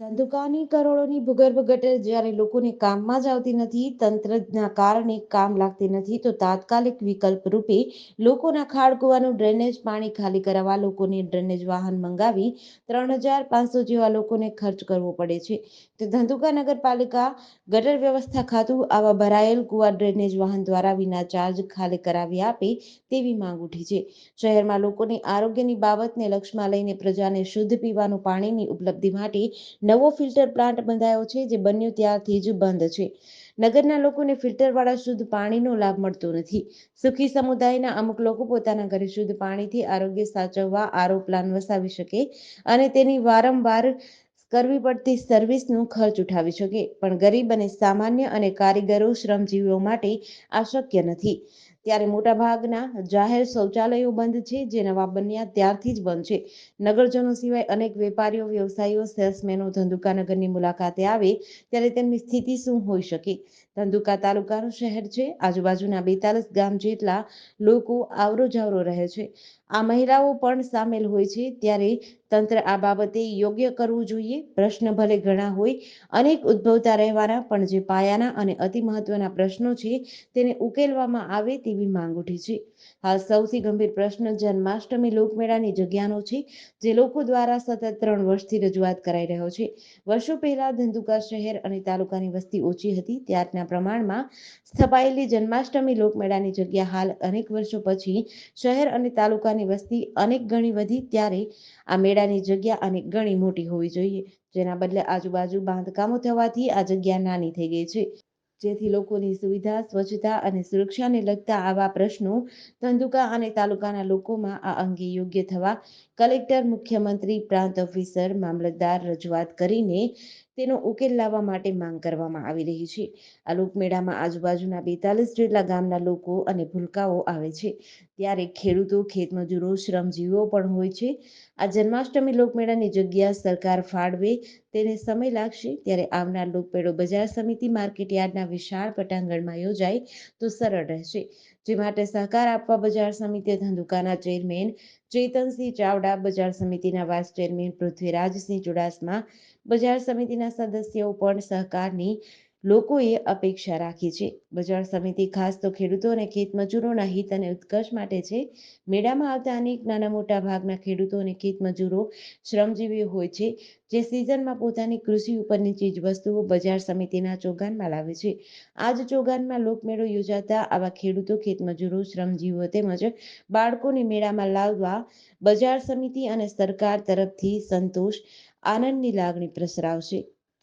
ધંધુકાની કરોડોની ભૂગર્ભ ગટર જ્યારે લોકોને કામમાં જ આવતી નથી, તંત્રના કારણે કામ લાગતી નથી, તો તાત્કાલિક વિકલ્પ રૂપે લોકોના ખાડકુવાનું ડ્રેનેજ પાણી ખાલી કરાવવા લોકોને ડ્રેનેજ વાહન મંગાવી ત્રણ હજાર પાંચસો જેવા લોકોને ખર્ચ કરવો પડે છે. તો ધંધુકા નગરપાલિકા ગટર વ્યવસ્થા ખાતું આવા ભરાયેલ કુવા ડ્રેનેજ વાહન દ્વારા વિના ચાર્જ ખાલી કરાવી આપે તેવી માંગ ઉઠી છે. શહેરમાં લોકોની આરોગ્યની બાબતને લક્ષમાં લઈને પ્રજાને શુદ્ધ પીવાનું પાણીની ઉપલબ્ધિ માટે નવો ફિલ્ટર પ્લાન્ટ બંધાયો છે જે બન્યો ત્યારથી જ બંધ છે. નગરના લોકોને ફિલ્ટરવાળા શુદ્ધ પાણીનો લાભ મળતો નથી. સુખી સમુદાયના અમુક લોકો પોતાના ઘરે શુદ્ધ પાણીથી આરોગ્ય સાચવવા આરો પ્લાન વસાવી શકે અને તેની વારંવાર કરવી પડતી સર્વિસનું ખર્ચ ઉઠાવી શકે. પણ ગરીબ અને સામાન્ય અને કારીગરો શ્રમજીવીઓ માટે આ શક્ય નથી. ત્યારે મોટાભાગના જાહેર શૌચાલયો બંધ છે, જે નવા બન્યા ત્યારથી જ બંધ છે. નગરજનો સિવાય અનેક વેપારીઓ, વ્યવસાયીઓ, સેલ્સમેનો ધંધુકાનગરની મુલાકાતે આવે ત્યારે તેમની સ્થિતિ શું હોઈ શકે? ધંધુકા તાલુકાનું શહેર છે, આજુબાજુના બેતાલીસ ગામ જેટલા લોકો આવરો જાવરો રહે છે. આ મહિલાઓ પણ સામેલ હોય છે, ત્યારે તંત્ર આ બાબતે યોગ્ય કરવું જોઈએ. પ્રશ્ન ભલે ઘણા હોય, અનેક ઉદ્ભવતા રહેવાના, પણ જે પાયાના અને અતિ મહત્વના પ્રશ્નો છે, તેને ઉકેલવામાં આવે તેવી માંગ ઉઠી છે. હાલ સૌથી ગંભીર પ્રશ્ન જન્માષ્ટમી લોકમેળાની જગ્યાનો છે, જે લોકો દ્વારા સતત ત્રણ વર્ષથી રજૂઆત કરાઈ રહ્યો છે. વર્ષો પહેલા ધંધુકા શહેર અને તાલુકાની વસ્તી ઓછી હતી. ત્યારના પ્રમાણમાં સ્થપાયેલી જન્માષ્ટમી લોકમેળાની જગ્યા હાલ અનેક વર્ષો પછી શહેર અને તાલુકાની વસ્તી અનેક ગણી વધી. ત્યારે આ મેળાની જગ્યા અનેક ગણી મોટી હોવી જોઈએ. જેના બદલે આજુબાજુ બાંધકામો થવાથી આ જગ્યા નાની થઈ ગઈ છે. જેથી લોકોની સુવિધા, સ્વચ્છતા અને સુરક્ષાને લગતા આવા પ્રશ્નો ધંધુકા અને તાલુકાના લોકોમાં આ અંગે યોગ્ય થવા કલેક્ટર, મુખ્યમંત્રી, પ્રાંત ઓફિસર, મામલતદાર રજૂઆત કરીને તેનો ઉકેલ લાવવા માટે માંગ કરવામાં આવી રહી છે. આ લોકમેળામાં આજુબાજુના બેતાલીસ જેટલા ગામના લોકો અને ભૂલકાઓ આવે છે. ત્યારે ખેડૂતો, ખેતમજૂરો, શ્રમજીવીઓ પણ હોય છે. આ જન્માષ્ટમી લોકમેળાની જગ્યા સરકાર ફાળવે તેને સમય લાગશે ત્યારે આવનાર લોકમેળો બજાર સમિતિ માર્કેટ યાર્ડના વિશાળ પટાંગણમાં યોજાય તો સરળ રહેશે. જે માટે સહકાર આપવા બજાર સમિતિ ધંધુકાના ચેરમેન ચેતનસિંહ ચાવડા, બજાર સમિતિના વાઇસ ચેરમેન પૃથ્વીરાજસિંહ ચુડાસમા, બજાર સમિતિના સદસ્યો પણ સહકારની લોકોએ અપેક્ષા રાખી છે. બજાર સમિતિ ખાસ તો ખેડૂતો અને ખેતમજૂરોના હિત અને ઉત્કર્ષ માટે છે. મેળામાં આવતા અનેક નાના મોટા ભાગના ખેડૂતો અને ખેતમજૂરો શ્રમજીવી હોય છે, જે સિઝનમાં પોતાની કૃષિ ઉપરની ચીજ વસ્તુઓ બજાર સમિતિના ચોગાનમાં લાવે છે. આ જ ચોગાનમાં લોકમેળો યોજાતા આવા ખેડૂતો ખેતમજૂરો શ્રમજીવીઓ તેમજ બાળકોને મેળામાં લાવવા બજાર સમિતિ અને સરકાર તરફથી સંતોષ, આનંદની લાગણી પ્રસરાવશે.